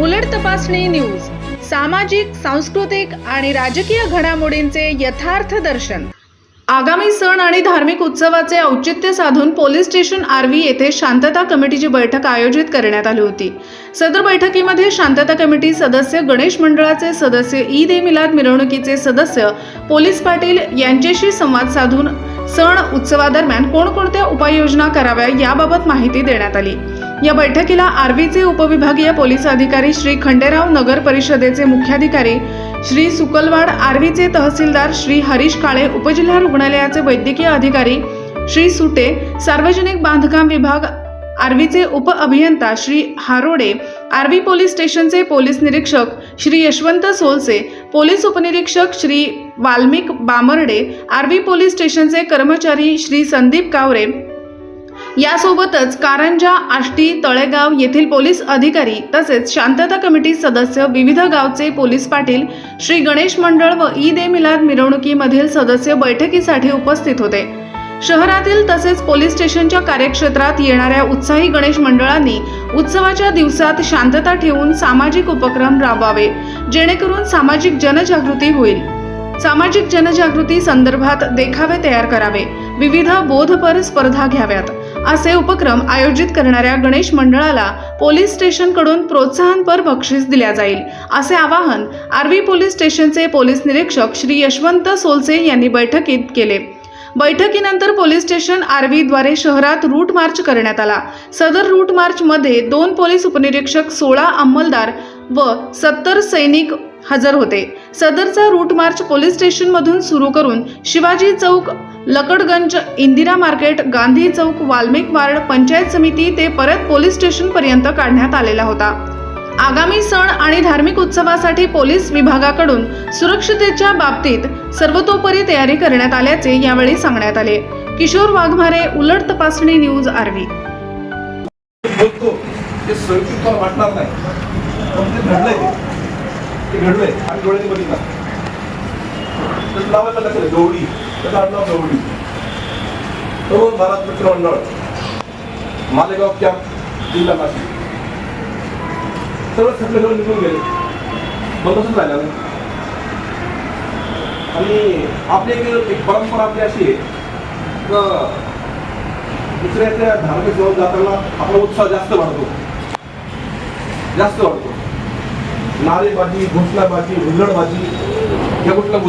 उलट तपासणी न्यूज सामाजिक सांस्कृतिक आणि राजकीय घडामोडींचे यथार्थ दर्शन. आगामी सण आणि धार्मिक उत्सवाचे औचित्य साधून पोलीस स्टेशन आर्वी येथे शांतता कमिटीची बैठक आयोजित करण्यात आली होती. सदर बैठकीमध्ये शांतता कमिटी सदस्य गणेश मंडळाचे सदस्य ईद ए मिलाद मिरवणुकीचे सदस्य पोलीस पाटील यांच्याशी संवाद साधून सण उत्सवादरम्यान कोणकोणत्या उपाययोजना कराव्या याबाबत माहिती देण्यात आली. या बैठकीला आर्वीचे उपविभागीय पोलीस अधिकारी श्री खंडेराव नगर परिषदेचे मुख्याधिकारी श्री सुकलवाड आर्वीचे तहसीलदार श्री हरीश काळे उपजिल्हा रुग्णालयाचे वैद्यकीय अधिकारी श्री सुटे सार्वजनिक बांधकाम विभाग आर्वीचे उप अभियंता श्री हारोडे आर्वी पोलीस स्टेशनचे पोलीस निरीक्षक श्री यशवंत सोलसे पोलीस उपनिरीक्षक श्री वाल्मिक बामर्डे आर्वी पोलीस स्टेशनचे कर्मचारी श्री संदीप कावरे यासोबतच कारंजा आष्टी तळेगाव येथील पोलीस अधिकारी तसेच शांतता कमिटी सदस्य विविध गावचे पोलीस पाटील श्री गणेश मंडळ व ईद ए मिलाद मिरवणुकीमधील सदस्य बैठकीसाठी उपस्थित होते. शहरातील तसेच पोलीस स्टेशनच्या कार्यक्षेत्रात येणाऱ्या उत्साही गणेश मंडळांनी उत्सवाच्या दिवसात शांतता ठेवून सामाजिक उपक्रम राबवावे जेणेकरून सामाजिक जनजागृती होईल. सामाजिक जनजागृती संदर्भात देखावे तयार करावे. विविध बोधपर स्पर्धा घ्याव्यात. असे उपक्रम आयोजित करणाऱ्या गणेश मंडळाला पोलीस स्टेशनकडून प्रोत्साहनपर बक्षीस दिल्या जाईल असे आवाहन आर्वी पोलीस स्टेशनचे पोलीस निरीक्षक श्री यशवंत सोलसे यांनी बैठकीत केले. बैठकीनंतर पोलीस स्टेशन आर्वीद्वारे शहरात रूट मार्च करण्यात आला. सदर रूट मार्चमध्ये दोन पोलीस उपनिरीक्षक सोळा अंमलदार व सत्तर सैनिक हजर होते. सदरचा रूट मार्च पोलीस स्टेशनमधून सुरू करून शिवाजी चौक लकडगंज इंदिरा मार्केट गांधी चौक वाल्मिक वार्ड पंचायत समिती ते परत पोलीस स्टेशनपर्यंत काढण्यात आलेला होता. आगामी सण आणि धार्मिक उत्सवासाठी पोलीस विभागाकडून सुरक्षतेच्या बाबतीत सर्वतोपरी तयारी करण्यात आल्याचे यावेळी सांगण्यात आले. किशोर वाघमारे उलट तपासणी न्यूज आर्वी. बोलतो ते तुम्हाला वाटणार नाही? पण ते घडलंय. आणि डोळ्यांनी बघितला. तर नावाचं लक्षात आहे गवडी त्याचं आडनाव गवडी तो भारत मित्र मंडळ मालेगाव कॅम्प जिल्हा नाशिक. सर्व सगळे सगळं निघून गेले. बंदच राहिला नाही आणि आपली एक एक परंपरा आपली अशी आहे दुसऱ्याच्या धार्मिक जवळ जाताना आपला उत्साह जास्त वाढतो. जास्त वाढतो. नारेबाजी घोषणाबाजी हुल्लडबाजी या कुठल्या